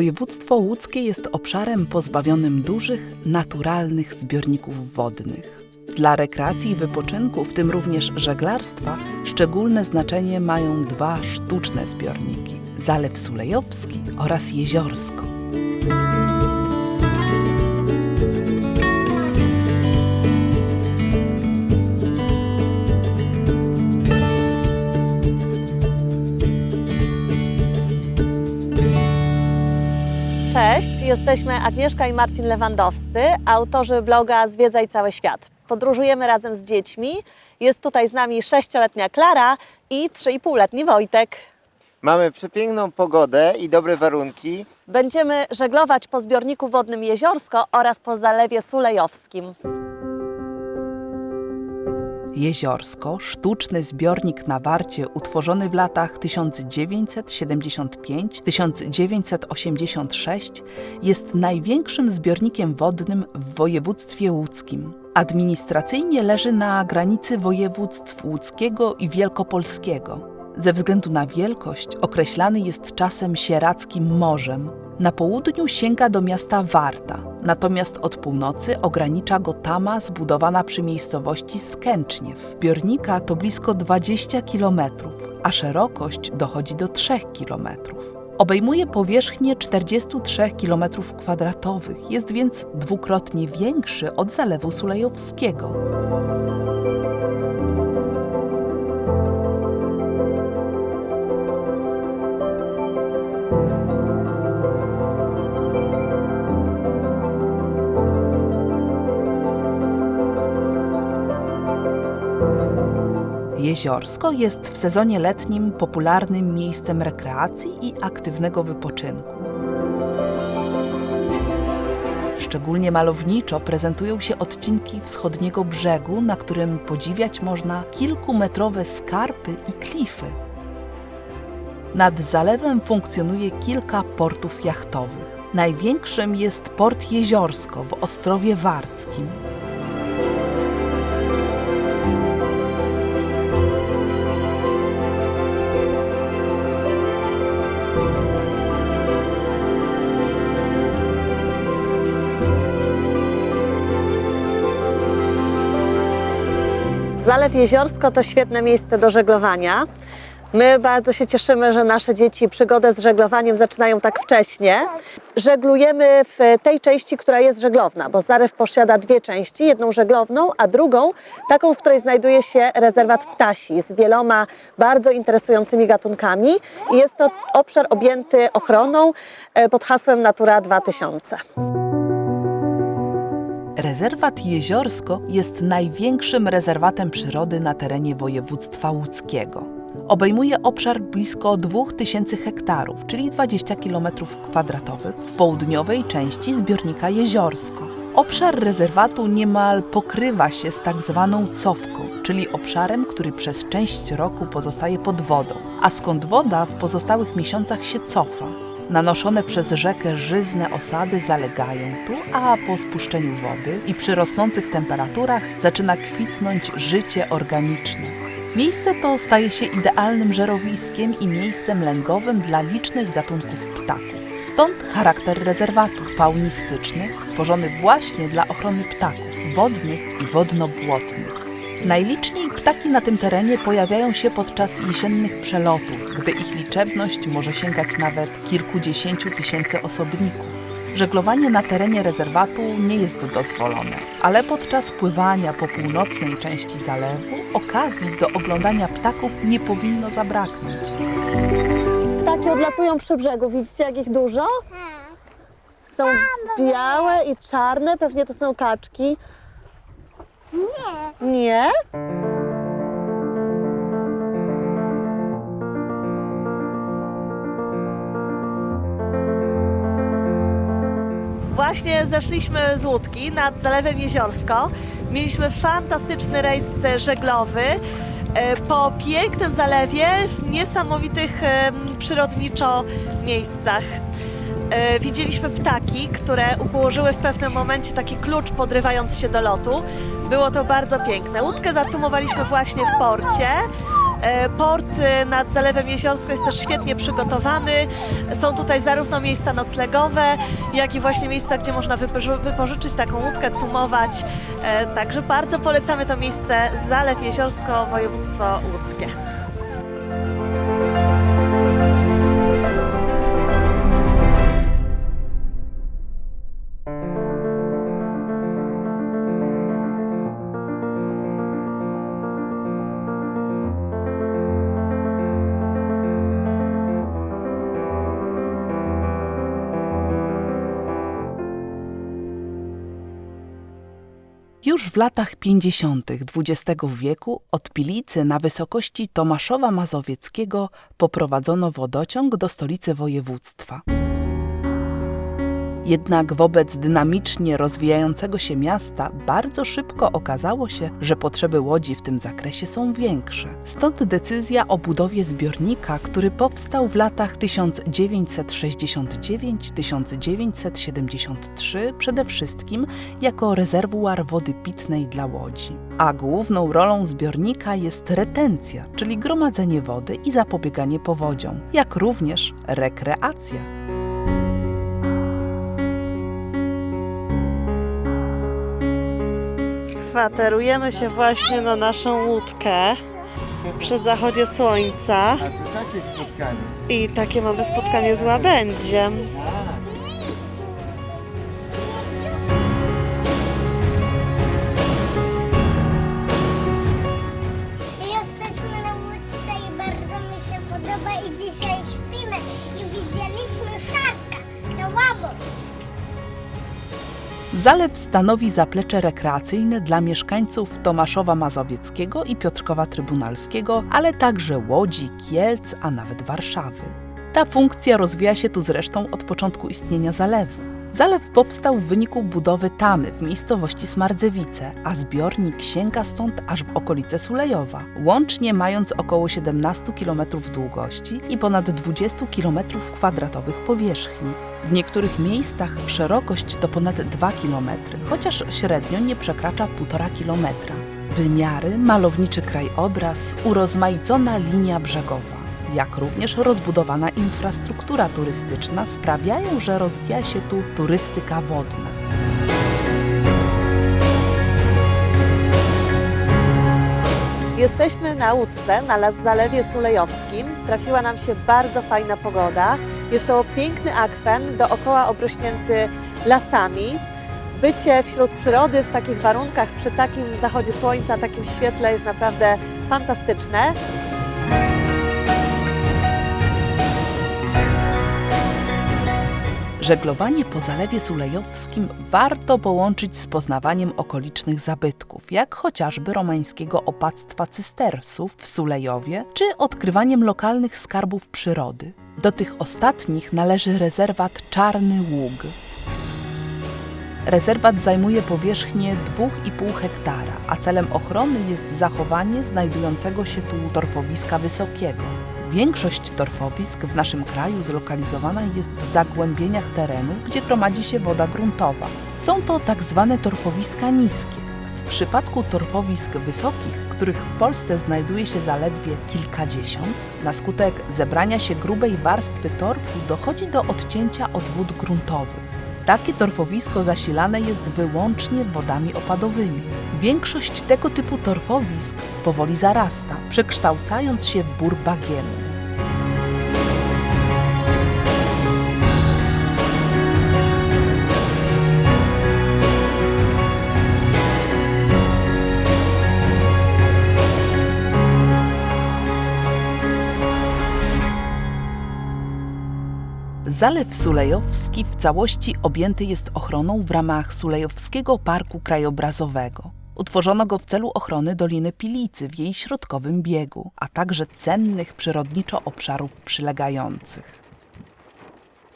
Województwo łódzkie jest obszarem pozbawionym dużych, naturalnych zbiorników wodnych. Dla rekreacji i wypoczynku, w tym również żeglarstwa, szczególne znaczenie mają dwa sztuczne zbiorniki: Zalew Sulejowski oraz Jeziorsko. Jesteśmy Agnieszka i Marcin Lewandowscy, autorzy bloga Zwiedzaj Cały Świat. Podróżujemy razem z dziećmi. Jest tutaj z nami sześcioletnia Klara i 3,5-letni Wojtek. Mamy przepiękną pogodę i dobre warunki. Będziemy żeglować po zbiorniku wodnym Jeziorsko oraz po Zalewie Sulejowskim. Jeziorsko, sztuczny zbiornik na Warcie utworzony w latach 1975-1986 jest największym zbiornikiem wodnym w województwie łódzkim. Administracyjnie leży na granicy województw łódzkiego i wielkopolskiego. Ze względu na wielkość określany jest czasem sieradzkim morzem. Na południu sięga do miasta Warta, natomiast od północy ogranicza go tama zbudowana przy miejscowości Skęczniew. Zbiornika to blisko 20 km, a szerokość dochodzi do 3 km. Obejmuje powierzchnię 43 km2, jest więc dwukrotnie większy od Zalewu Sulejowskiego. Jeziorsko jest w sezonie letnim popularnym miejscem rekreacji i aktywnego wypoczynku. Szczególnie malowniczo prezentują się odcinki wschodniego brzegu, na którym podziwiać można kilkumetrowe skarpy i klify. Nad zalewem funkcjonuje kilka portów jachtowych. Największym jest port Jeziorsko w Ostrowie Warckim. Zalew Jeziorsko to świetne miejsce do żeglowania. My bardzo się cieszymy, że nasze dzieci przygodę z żeglowaniem zaczynają tak wcześnie. Żeglujemy w tej części, która jest żeglowna, bo Zalew posiada dwie części, jedną żeglowną, a drugą taką, w której znajduje się rezerwat ptasi z wieloma bardzo interesującymi gatunkami. I jest to obszar objęty ochroną e, pod hasłem Natura 2000. Rezerwat Jeziorsko jest największym rezerwatem przyrody na terenie województwa łódzkiego. Obejmuje obszar blisko 2000 hektarów, czyli 20 km2 w południowej części zbiornika Jeziorsko. Obszar rezerwatu niemal pokrywa się z tak zwaną cofką, czyli obszarem, który przez część roku pozostaje pod wodą, a skąd woda w pozostałych miesiącach się cofa. Nanoszone przez rzekę żyzne osady zalegają tu, a po spuszczeniu wody i przy rosnących temperaturach zaczyna kwitnąć życie organiczne. Miejsce to staje się idealnym żerowiskiem i miejscem lęgowym dla licznych gatunków ptaków. Stąd charakter rezerwatu faunistyczny, stworzony właśnie dla ochrony ptaków wodnych i wodno-błotnych. Najliczniej ptaki na tym terenie pojawiają się podczas jesiennych przelotów, gdy ich liczebność może sięgać nawet kilkudziesięciu tysięcy osobników. Żeglowanie na terenie rezerwatu nie jest dozwolone, ale podczas pływania po północnej części zalewu okazji do oglądania ptaków nie powinno zabraknąć. Ptaki odlatują przy brzegu. Widzicie, jak ich dużo? Są białe i czarne. Pewnie to są kaczki. Nie. Nie? Właśnie zeszliśmy z łódki nad Zalewem Jeziorsko. Mieliśmy fantastyczny rejs żeglowy e, po pięknym zalewie w niesamowitych przyrodniczo miejscach. E, Widzieliśmy ptaki, które ułożyły w pewnym momencie taki klucz, podrywając się do lotu. Było to bardzo piękne. Łódkę zacumowaliśmy właśnie w porcie. E, Port e, nad Zalewem Jeziorsko jest też świetnie przygotowany. Są tutaj zarówno miejsca noclegowe, jak i właśnie miejsca, gdzie można wypoży- wypożyczyć taką łódkę, cumować. E, Także bardzo polecamy to miejsce Zalew Jeziorsko, województwo łódzkie. Już w latach 50. XX wieku od Pilicy na wysokości Tomaszowa Mazowieckiego poprowadzono wodociąg do stolicy województwa. Jednak wobec dynamicznie rozwijającego się miasta bardzo szybko okazało się, że potrzeby łodzi w tym zakresie są większe. Stąd decyzja o budowie zbiornika, który powstał w latach 1969-1973 przede wszystkim jako rezerwuar wody pitnej dla łodzi. A główną rolą zbiornika jest retencja, czyli gromadzenie wody i zapobieganie powodziom, jak również rekreacja. Kwaterujemy się właśnie na naszą łódkę przy zachodzie słońca A tu takie spotkanie. i takie mamy spotkanie z łabędziem. Jesteśmy na łódce i bardzo mi się podoba i dzisiaj śpimy i widzieliśmy szarka, to łabędź. Zalew stanowi zaplecze rekreacyjne dla mieszkańców Tomaszowa Mazowieckiego i Piotrkowa Trybunalskiego, ale także Łodzi, Kielc, a nawet Warszawy. Ta funkcja rozwija się tu zresztą od początku istnienia zalewu. Zalew powstał w wyniku budowy tamy w miejscowości Smardzewice, a zbiornik sięga stąd aż w okolice Sulejowa, łącznie mając około 17 km długości i ponad 20 km kwadratowych powierzchni. W niektórych miejscach szerokość to ponad 2 km, chociaż średnio nie przekracza 1,5 km. Wymiary, malowniczy krajobraz, urozmaicona linia brzegowa, jak również rozbudowana infrastruktura turystyczna sprawiają, że rozwija się tu turystyka wodna. Jesteśmy na łódce na Zalewie Sulejowskim. Trafiła nam się bardzo fajna pogoda. Jest to piękny akwen, dookoła obrośnięty lasami. Bycie wśród przyrody w takich warunkach, przy takim zachodzie słońca, takim świetle jest naprawdę fantastyczne. Żeglowanie po Zalewie Sulejowskim warto połączyć z poznawaniem okolicznych zabytków, jak chociażby romańskiego opactwa cystersów w Sulejowie, czy odkrywaniem lokalnych skarbów przyrody. Do tych ostatnich należy rezerwat Czarny Ług. Rezerwat zajmuje powierzchnię 2,5 hektara, a celem ochrony jest zachowanie znajdującego się tu torfowiska wysokiego. Większość torfowisk w naszym kraju zlokalizowana jest w zagłębieniach terenu, gdzie gromadzi się woda gruntowa. Są to tak zwane torfowiska niskie. Przypadku torfowisk wysokich, których w Polsce znajduje się zaledwie kilkadziesiąt, na skutek zebrania się grubej warstwy torfu dochodzi do odcięcia od wód gruntowych. Takie torfowisko zasilane jest wyłącznie wodami opadowymi. Większość tego typu torfowisk powoli zarasta, przekształcając się w bór bagienny. Zalew Sulejowski w całości objęty jest ochroną w ramach Sulejowskiego Parku Krajobrazowego. Utworzono go w celu ochrony Doliny Pilicy w jej środkowym biegu, a także cennych przyrodniczo obszarów przylegających.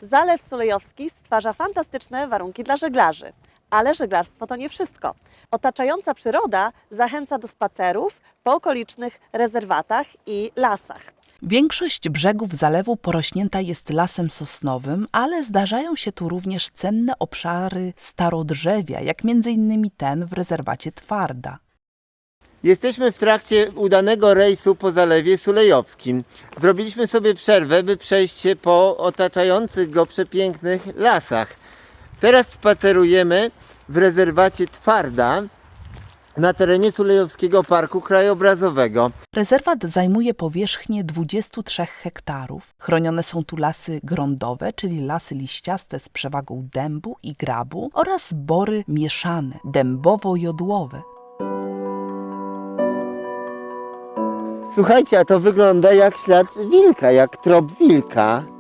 Zalew Sulejowski stwarza fantastyczne warunki dla żeglarzy. Ale żeglarstwo to nie wszystko. Otaczająca przyroda zachęca do spacerów po okolicznych rezerwatach i lasach. Większość brzegów zalewu porośnięta jest lasem sosnowym, ale zdarzają się tu również cenne obszary starodrzewia, jak m.in. ten w rezerwacie Twarda. Jesteśmy w trakcie udanego rejsu po Zalewie Sulejowskim. Zrobiliśmy sobie przerwę, by przejść się po otaczających go przepięknych lasach. Teraz spacerujemy w rezerwacie Twarda na terenie Sulejowskiego Parku Krajobrazowego. Rezerwat zajmuje powierzchnię 23 hektarów. Chronione są tu lasy grądowe, czyli lasy liściaste z przewagą dębu i grabu oraz bory mieszane, dębowo-jodłowe. Słuchajcie, a to wygląda jak ślad wilka, jak trop wilka.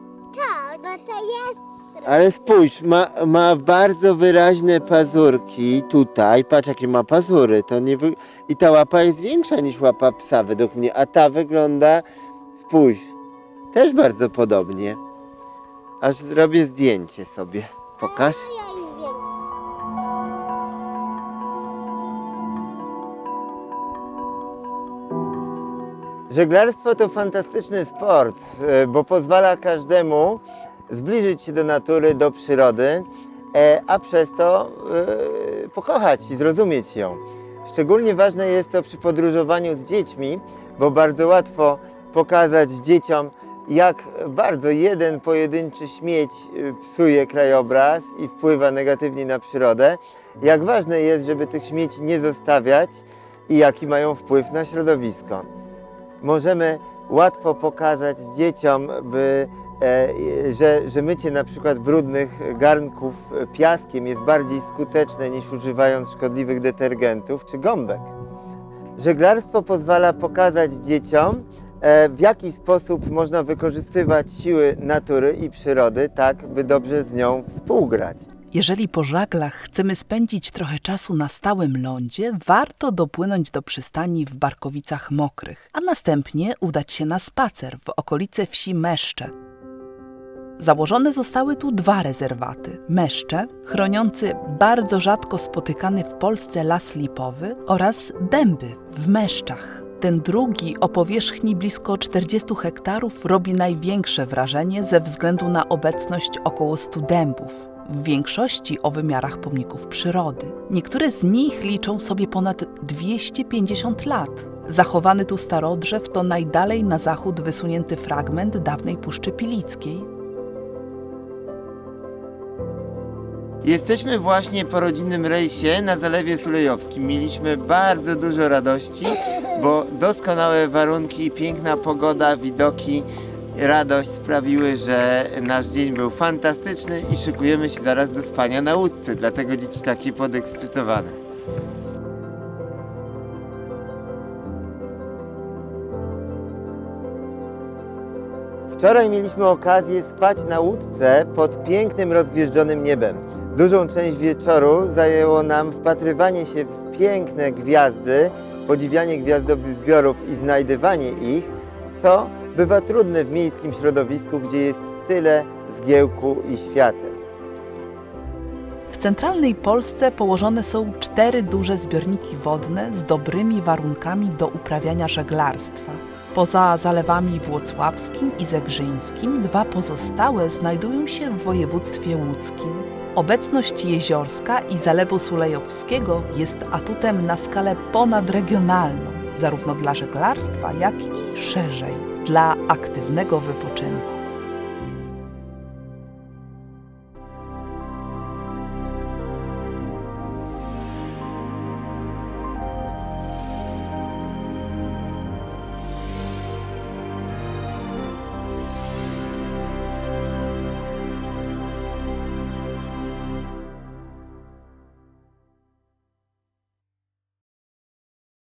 Ale spójrz, ma, ma bardzo wyraźne pazurki tutaj. Patrz, jakie ma pazury. To nie wy... I ta łapa jest większa niż łapa psa, według mnie. A ta wygląda, spójrz, też bardzo podobnie. Aż zrobię zdjęcie sobie. Pokaż. Żeglarstwo to fantastyczny sport, e, bo pozwala każdemu zbliżyć się do natury, do przyrody, e, a przez to e, pokochać i zrozumieć ją. Szczególnie ważne jest to przy podróżowaniu z dziećmi, bo bardzo łatwo pokazać dzieciom, jak bardzo jeden pojedynczy śmieć e, psuje krajobraz i wpływa negatywnie na przyrodę. Jak ważne jest, żeby tych śmieci nie zostawiać i jaki mają wpływ na środowisko możemy łatwo pokazać dzieciom, by, że, że mycie na przykład brudnych garnków piaskiem jest bardziej skuteczne niż używając szkodliwych detergentów czy gąbek. Żeglarstwo pozwala pokazać dzieciom, e, w jaki sposób można wykorzystywać siły natury i przyrody, tak by dobrze z nią współgrać. Jeżeli po żaglach chcemy spędzić trochę czasu na stałym lądzie, warto dopłynąć do przystani w Barkowicach Mokrych, a następnie udać się na spacer w okolice wsi Meszcze. Założone zostały tu dwa rezerwaty: Meszcze, chroniący bardzo rzadko spotykany w Polsce las lipowy, oraz Dęby w Meszczach. Ten drugi o powierzchni blisko 40 hektarów robi największe wrażenie ze względu na obecność około 100 dębów w większości o wymiarach pomników przyrody. Niektóre z nich liczą sobie ponad 250 lat. Zachowany tu starodrzew to najdalej na zachód wysunięty fragment dawnej Puszczy Pilickiej. Jesteśmy właśnie po rodzinnym rejsie na Zalewie Sulejowskim. Mieliśmy bardzo dużo radości, bo doskonałe warunki, piękna pogoda, widoki, radość sprawiły, że nasz dzień był fantastyczny i szykujemy się zaraz do spania na łódce, dlatego dzieci takie podekscytowane. Wczoraj mieliśmy okazję spać na łódce pod pięknym, rozgwieżdżonym niebem. Dużą część wieczoru zajęło nam wpatrywanie się w piękne gwiazdy, podziwianie gwiazdowych zbiorów i znajdywanie ich, co bywa trudne w miejskim środowisku, gdzie jest tyle zgiełku i świateł. W centralnej Polsce położone są cztery duże zbiorniki wodne z dobrymi warunkami do uprawiania żeglarstwa. Poza zalewami włocławskim i zegrzyńskim, dwa pozostałe znajdują się w województwie łódzkim. Obecność jeziorska i Zalewu Sulejowskiego jest atutem na skalę ponadregionalną, zarówno dla żeglarstwa, jak i szerzej, dla aktywnego wypoczynku.